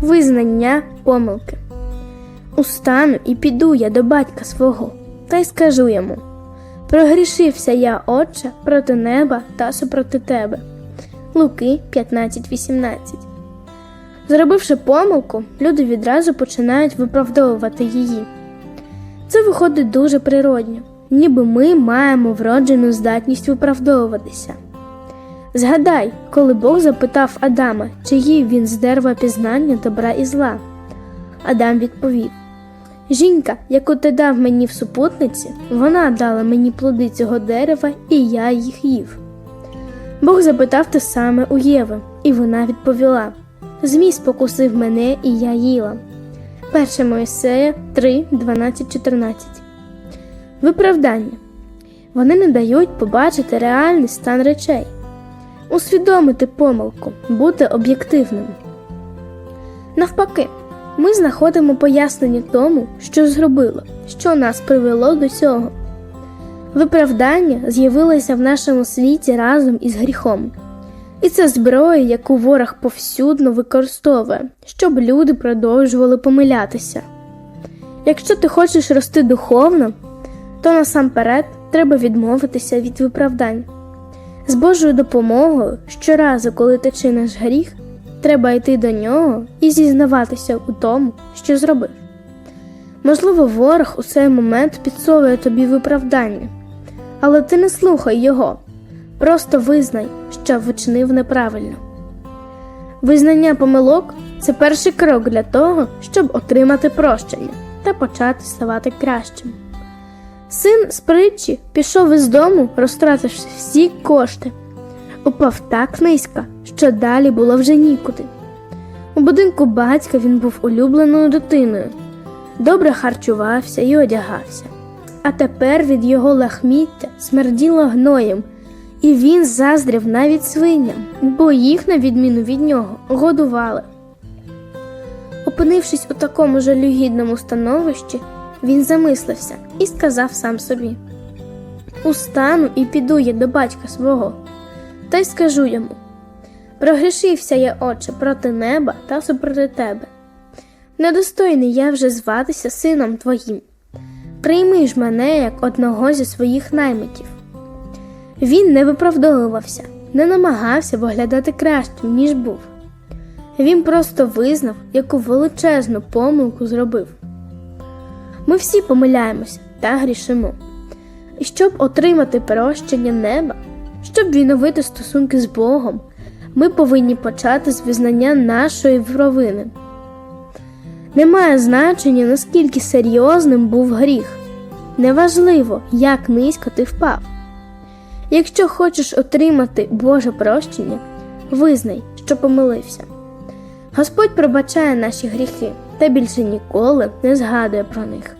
Визнання помилки. Устану і піду я до батька свого, та й скажу йому: Прогрішився я, Отче, проти неба та супроти тебе. Луки 15.18 Зробивши помилку, люди відразу починають виправдовувати її. Це виходить дуже природньо, ніби ми маємо вроджену здатність виправдовуватися. Згадай, коли Бог запитав Адама, чи їв він з дерева пізнання добра і зла. Адам відповів: Жінка, яку ти дав мені в супутниці, вона дала мені плоди цього дерева, і я їх їв. Бог запитав те саме у Єви, і вона відповіла: Змій спокусив мене, і я їла. 1 Моїсея 3, 12, 14. Виправдання. Вони не дають побачити реальний стан речей, усвідомити помилку, бути об'єктивним. Навпаки, ми знаходимо пояснення тому, що зробило, що нас привело до цього. Виправдання з'явилося в нашому світі разом із гріхом. І це зброя, яку ворог повсюдно використовує, щоб люди продовжували помилятися. Якщо ти хочеш рости духовно, то насамперед треба відмовитися від виправдань. З Божою допомогою, щоразу, коли ти чиниш гріх, треба йти до нього і зізнаватися у тому, що зробив. Можливо, ворог у цей момент підсовує тобі виправдання, але ти не слухай його. Просто визнай, що вчинив неправильно. Визнання помилок це перший крок для того, щоб отримати прощення та почати ставати кращим. Син з притчі пішов із дому, розтративши всі кошти, упав так низько, що далі було вже нікуди. У будинку батька він був улюбленою дитиною, добре харчувався і одягався. А тепер від його лахміття смерділо гноєм, і він заздрів навіть свиням, бо їх, на відміну від нього, годували. Опинившись у такому жалюгідному становищі, він замислився і сказав сам собі: Устану і піду я до батька свого, та й скажу йому: Прогрішився я, отче, проти неба та супроти тебе. Недостойний я вже зватися сином твоїм. Прийми ж мене як одного зі своїх наймитів. Він не виправдовувався, не намагався виглядати кращим, ніж був. Він просто визнав, яку величезну помилку зробив. Ми всі помиляємося та грішимо. І щоб отримати прощення неба, щоб відновити стосунки з Богом, ми повинні почати з визнання нашої провини. Немає значення, наскільки серйозним був гріх. Неважливо, як низько ти впав. Якщо хочеш отримати Боже прощення, визнай, що помилився. Господь пробачає наші гріхи та більше ніколи не згадує про них.